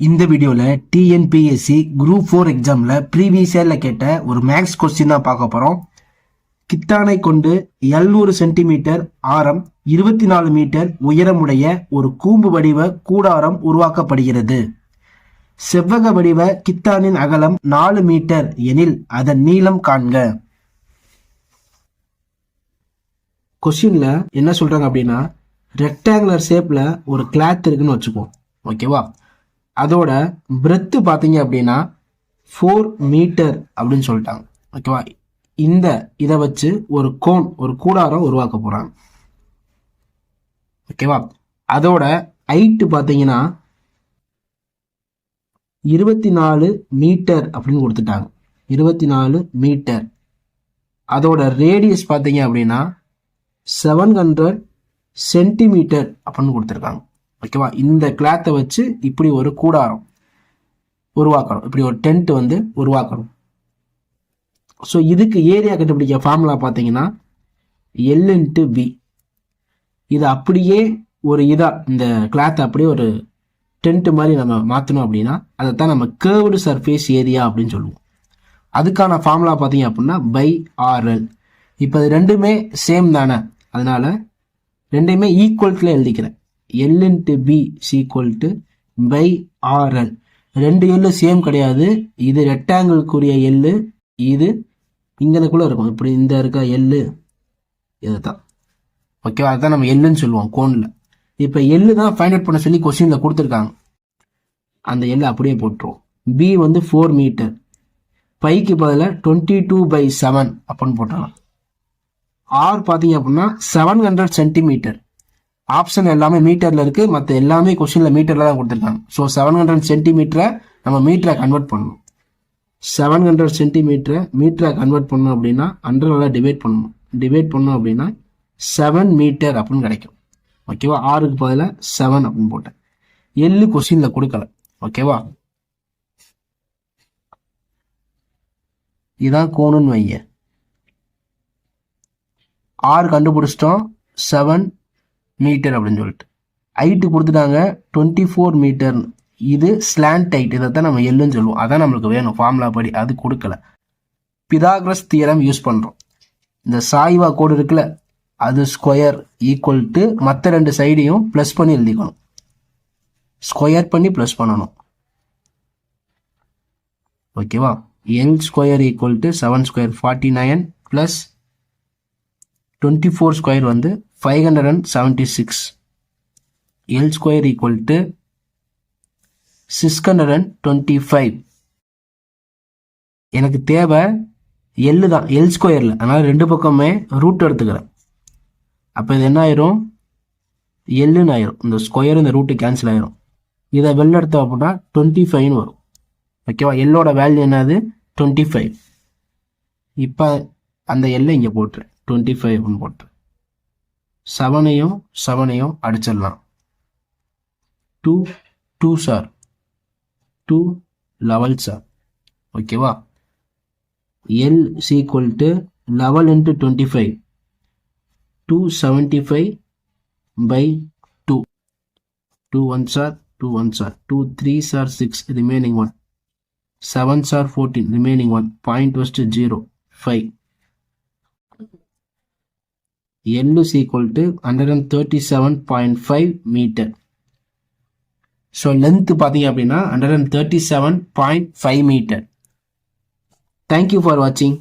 இந்த வீடியோவில் TNPSC group four எக்ஸாமில் ப்ரீவியஸ் இயரில் கேட்ட ஒரு மேக்ஸ் கொஸ்டின் தான் பார்க்க போகிறோம் கித்தானை கொண்டு 700 சென்டிமீட்டர் ஆரம் இருபத்தி நாலு மீட்டர் உயரமுடைய ஒரு கூம்பு வடிவ கூடாரம் உருவாக்கப்படுகிறது. செவ்வக வடிவ கித்தானின் அகலம் நாலு மீட்டர் எனில் அதன் நீளம் காண்க. கொஸ்டின்ல என்ன சொல்றாங்க அப்படின்னா ரெக்டாங்குலர் ஷேப்ல ஒரு கிளாத் இருக்குன்னு வச்சுக்குவோம். ஓகேவா அதோட பிரெத்து பார்த்தீங்க அப்படின்னா ஃபோர் மீட்டர் அப்படின்னு சொல்லிட்டாங்க. ஓகேவா இந்த இதை வச்சு ஒரு கோன் ஒரு கூடாரம் உருவாக்க போகிறாங்க ஓகேவா அதோட ஹைட்டு பார்த்தீங்கன்னா இருபத்தி நாலு மீட்டர் அப்படின்னு கொடுத்துட்டாங்க. இருபத்தி நாலு மீட்டர் அதோட ரேடியஸ் பார்த்தீங்க அப்படின்னா செவன் ஹண்ட்ரட் சென்டிமீட்டர் அப்படின்னு கொடுத்துருக்காங்க. ஓகேவா இந்த கிளாத்தை வச்சு இப்படி ஒரு கூடாரம் உருவாக்கணும். இப்படி ஒரு டென்ட் வந்து உருவாக்கணும். ஸோ இதுக்கு ஏரியா கண்டுபிடிக்க ஃபார்முலா பார்த்தீங்கன்னா எல் இன்ட்டு பி இது அப்படியே ஒரு இதாக இந்த கிளாத்தை அப்படியே ஒரு டென்ட்டு மாதிரி நம்ம மாற்றணும் அப்படின்னா அதை தான் நம்ம கேர்வ்டு சர்ஃபேஸ் ஏரியா அப்படின்னு சொல்லுவோம். அதுக்கான ஃபார்முலா பார்த்தீங்க அப்படின்னா பை ஆர்எல் இப்போ அது ரெண்டுமே சேம் தானே? அதனால் ரெண்டையுமே ஈக்குவல்ஸில் எழுதிக்கிறேன். L into B equal to pi RL ரெண்டு எல்லு சேம் கிடையாது. இது ரெக்டாங்கிள்க்குரிய எல்லு இது இங்கனக்குள்ளே இருக்கும். இப்படி இந்த இருக்க எல்லு இதுதான். ஓகேவா அதுதான் நம்ம எல்லுன்னு சொல்லுவோம் கோனில் இப்போ எள்ளு தான் ஃபைண்ட் அவுட் பண்ண சொல்லி கொஸ்டினில் கொடுத்துருக்காங்க. அந்த எள்ளு அப்படியே போட்டுருவோம். பி வந்து ஃபோர் மீட்டர் பைக்கு பதிலாக டுவெண்ட்டி டூ பை செவன் அப்படின்னு போட்டாங்க. ஆர் பார்த்தீங்க அப்படின்னா செவன் ஹண்ட்ரட் சென்டிமீட்டர் ஆப்ஷன் எல்லாமே மீட்டரில் இருக்குது மற்ற எல்லாமே கொஷினில் மீட்டரில் தான் கொடுத்துருக்காங்க. ஸோ செவன் ஹண்ட்ரட் சென்டிமீட்டரை நம்ம மீட்டரை கன்வெர்ட் பண்ணணும். செவன் ஹண்ட்ரட் சென்டிமீட்டரை மீட்டரை கன்வெர்ட் பண்ணோம் அப்படின்னா ஹண்ட்ரடால் டிவைட் பண்ணணும். டிவைட் பண்ணோம் அப்படின்னா செவன் மீட்டர் அப்படின்னு கிடைக்கும். ஓகேவா ஆறுக்கு பதிலாக செவன் அப்படின்னு போட்டேன். எள்ளு கொஸ்டினில் கொடுக்கல. ஓகேவா இதான் கோணுன்னு வைங்க. ஆறு கண்டுபிடிச்சிட்டோம். செவன் மீட்டர் அப்படின்னு சொல்லிட்டு. ஹைட்டு கொடுத்துட்டாங்க டுவெண்ட்டி ஃபோர் மீட்டர் இது ஸ்லாண்ட் ஹைட் இதை தான் நம்ம எல்லுன்னு சொல்லுவோம். அதான் நம்மளுக்கு வேணும். ஃபார்முலா படி அது கொடுக்கல. பிதாகிரஸ் தியரம் யூஸ் பண்ணுறோம் இந்த சாய்வா கோடு இருக்குல்ல அது ஸ்கொயர் ஈக்குவல் டு மற்ற ரெண்டு சைடையும் ப்ளஸ் பண்ணி எழுதிக்கணும். ஸ்கொயர் பண்ணி ப்ளஸ் பண்ணணும். ஓகேவா L square equal to seven square forty nine plus twenty four square வந்து five hundred and seventy six L square equal to six hundred and twenty five எனக்கு தேவை எல்லு தான் எல் ஸ்கொயரில் அதனால் ரெண்டு பக்கமே ரூட் எடுத்துக்கிறேன். அப்போ இது என்ன ஆயிரும்? எல்லுன்னு ஆயிரும். இந்த ஸ்கொயர் இந்த ரூட்டு கேன்சல் ஆயிரும். இதை வெளில எடுத்தோம் அப்படின்னா டுவெண்ட்டி ஃபைவ்னு வரும். ஓகேவா எல்லோட வேல்யூ என்னது? டுவெண்ட்டி ஃபைவ் இப்போ அந்த எல்லை இங்கே போட்டுரு. டுவெண்ட்டி ஃபைவ்னு போட்டுரு. செவனையும் செவனையும் அடிச்சிடலாம். Two two sir two level sir ஓகேவா L equal to level into twenty five two seventy five by two two one sir two one sir two three sir six remaining one seven sir fourteen remaining one point first zero five L is equal to 137.5 metre so length பார்த்தீங்க அப்படின்னா hundred and thirty seven point five metre thank you for வாட்சிங்